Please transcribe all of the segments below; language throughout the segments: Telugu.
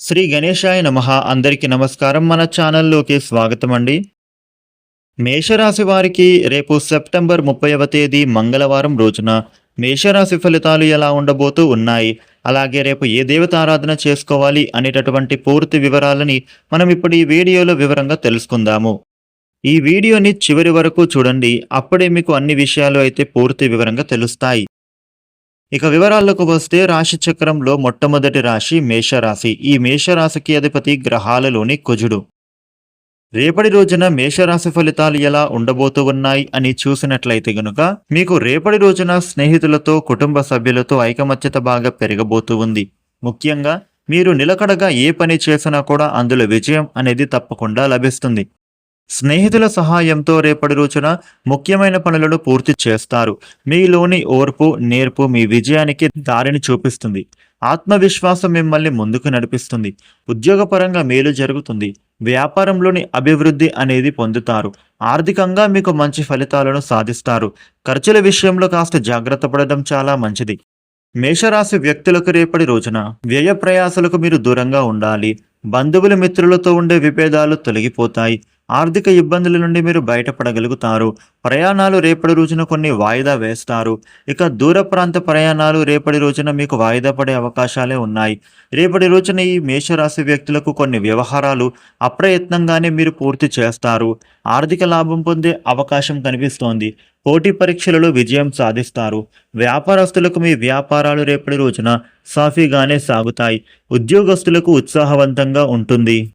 శ్రీ గణేశాయ నమః. అందరికీ నమస్కారం. మన ఛానల్లోకి స్వాగతం అండి మేషరాశి వారికి రేపు సెప్టెంబర్ ముప్పైవ తేదీ మంగళవారం రోజున మేషరాశి ఫలితాలు ఎలా ఉండబోతూ ఉన్నాయి? అలాగే రేపు ఏ దేవత ఆరాధన చేసుకోవాలి అనేటటువంటి పూర్తి వివరాలని మనం ఇప్పుడు ఈ వీడియోలో వివరంగా తెలుసుకుందాము. ఈ వీడియోని చివరి వరకు చూడండి. అప్పుడే మీకు అన్ని విషయాలు అయితే పూర్తి వివరంగా తెలుస్తాయి. ఇక వివరాల్లోకి వస్తే రాశి చక్రంలో మొట్టమొదటి రాశి మేషరాశి. ఈ మేషరాశికి అధిపతి గ్రహాలలోని కుజుడు. రేపటి రోజున మేషరాశి ఫలితాలు ఎలా ఉండబోతూ ఉన్నాయి అని చూసినట్లయితే గనుక మీకు రేపటి రోజున స్నేహితులతో కుటుంబ సభ్యులతో ఐకమత్యత బాగా పెరగబోతూ ఉంది. ముఖ్యంగా మీరు నిలకడగా ఏ పని చేసినా కూడా అందులో విజయం అనేది తప్పకుండా లభిస్తుంది. స్నేహితుల సహాయంతో రేపటి రోజున ముఖ్యమైన పనులను పూర్తి చేస్తారు. మీలోని ఓర్పు నేర్పు మీ విజయానికి దారిని చూపిస్తుంది. ఆత్మవిశ్వాసం మిమ్మల్ని ముందుకు నడిపిస్తుంది. ఉద్యోగపరంగా మేలు జరుగుతుంది. వ్యాపారంలోని అభివృద్ధి అనేది పొందుతారు. ఆర్థికంగా మీకు మంచి ఫలితాలను సాధిస్తారు. ఖర్చుల విషయంలో కాస్త జాగ్రత్త పడడం చాలా మంచిది. మేషరాశి వ్యక్తులకు రేపటి రోజున వ్యయ ప్రయాసలకు మీరు దూరంగా ఉండాలి. బంధువులు మిత్రులతో ఉండే విభేదాలు తొలగిపోతాయి. ఆర్థిక ఇబ్బందుల నుండి మీరు బయటపడగలుగుతారు. ప్రయాణాలు రేపటి రోజున కొన్ని వాయిదా వేస్తారు. ఇక దూర ప్రాంత ప్రయాణాలు రేపటి రోజున మీకు వాయిదా పడే అవకాశాలే ఉన్నాయి. రేపటి రోజున ఈ మేషరాశి వ్యక్తులకు కొన్ని వ్యవహారాలు అప్రయత్నంగానే మీరు పూర్తి చేస్తారు. ఆర్థిక లాభం పొందే అవకాశం కనిపిస్తోంది. పోటీ పరీక్షలలో విజయం సాధిస్తారు. వ్యాపారస్తులకు మీ వ్యాపారాలు రేపటి రోజున సాఫీగానే సాగుతాయి. ఉద్యోగస్తులకు ఉత్సాహవంతంగా ఉంటుంది.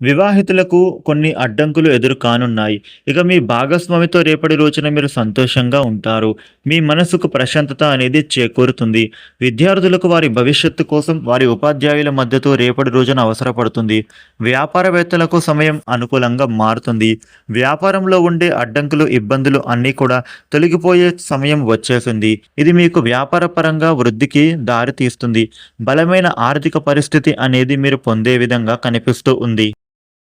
వివాహితులకు కొన్ని అడ్డంకులు ఎదురు కానున్నాయి ఇక మీ భాగస్వామితో రేపటి రోజున మీరు సంతోషంగా ఉంటారు. మీ మనసుకు ప్రశాంతత అనేది చేకూరుతుంది. విద్యార్థులకు వారి భవిష్యత్తు కోసం వారి ఉపాధ్యాయుల మద్దతు రేపటి రోజున అవసరపడుతుంది. వ్యాపారవేత్తలకు సమయం అనుకూలంగా మారుతుంది. వ్యాపారంలో ఉండే అడ్డంకులు ఇబ్బందులు అన్నీ కూడా తొలగిపోయే సమయం వచ్చేసింది. ఇది మీకు వ్యాపారపరంగా వృద్ధికి దారితీస్తుంది. బలమైన ఆర్థిక పరిస్థితి అనేది మీరు పొందే విధంగా కనిపిస్తూ ఉంది.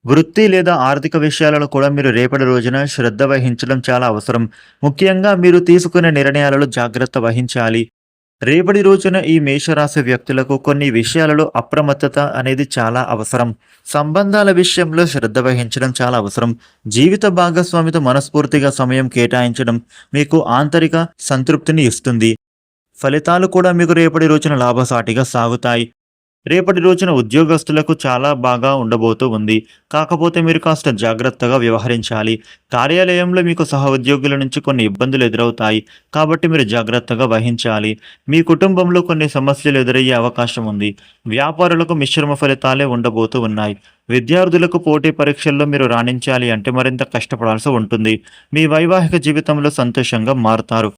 వృత్తి లేదా ఆర్థిక విషయాలలో కూడా మీరు రేపటి రోజున శ్రద్ధ వహించడం చాలా అవసరం. ముఖ్యంగా మీరు తీసుకునే నిర్ణయాలలో జాగ్రత్త వహించాలి. రేపటి రోజున ఈ మేషరాశి వ్యక్తులకు కొన్ని విషయాలలో అప్రమత్తత అనేది చాలా అవసరం. సంబంధాల విషయంలో శ్రద్ధ వహించడం చాలా అవసరం. జీవిత భాగస్వామితో మనస్ఫూర్తిగా సమయం కేటాయించడం మీకు ఆంతరిక సంతృప్తిని ఇస్తుంది. ఫలితాలు కూడా మీకు రేపటి రోజున లాభసాటిగా సాగుతాయి. రేపటి రోజున ఉద్యోగస్తులకు చాలా బాగా ఉండబోతూ ఉంది. కాకపోతే మీరు కాస్త జాగ్రత్తగా వ్యవహరించాలి. కార్యాలయంలో మీకు సహ ఉద్యోగుల నుంచి కొన్ని ఇబ్బందులు ఎదురవుతాయి. కాబట్టి మీరు జాగ్రత్తగా వహించాలి. మీ కుటుంబంలో కొన్ని సమస్యలు ఎదురయ్యే అవకాశం ఉంది. వ్యాపారులకు మిశ్రమ ఫలితాలే ఉండబోతూ ఉన్నాయి. విద్యార్థులకు పోటీ పరీక్షల్లో మీరు రాణించాలి అంటే మరింత కష్టపడాల్సి ఉంటుంది. మీ వైవాహిక జీవితంలో సంతోషంగా మారుతారు.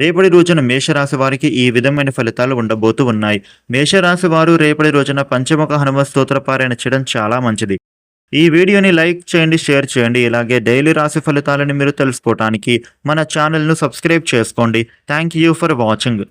రేపటి రోజున మేషరాశి వారికి ఈ విధమైన ఫలితాలు ఉండబోతూ ఉన్నాయి. మేషరాశి వారు రేపటి రోజున పంచముఖ హనుమ స్తోత్ర పారాయణ చేయడం చాలా మంచిది. ఈ వీడియోని లైక్ చేయండి షేర్ చేయండి. ఇలాగే డైలీ రాశి ఫలితాలను మీరు తెలుసుకోవటానికి మన ఛానల్ను సబ్స్క్రైబ్ చేసుకోండి. Thank you for watching.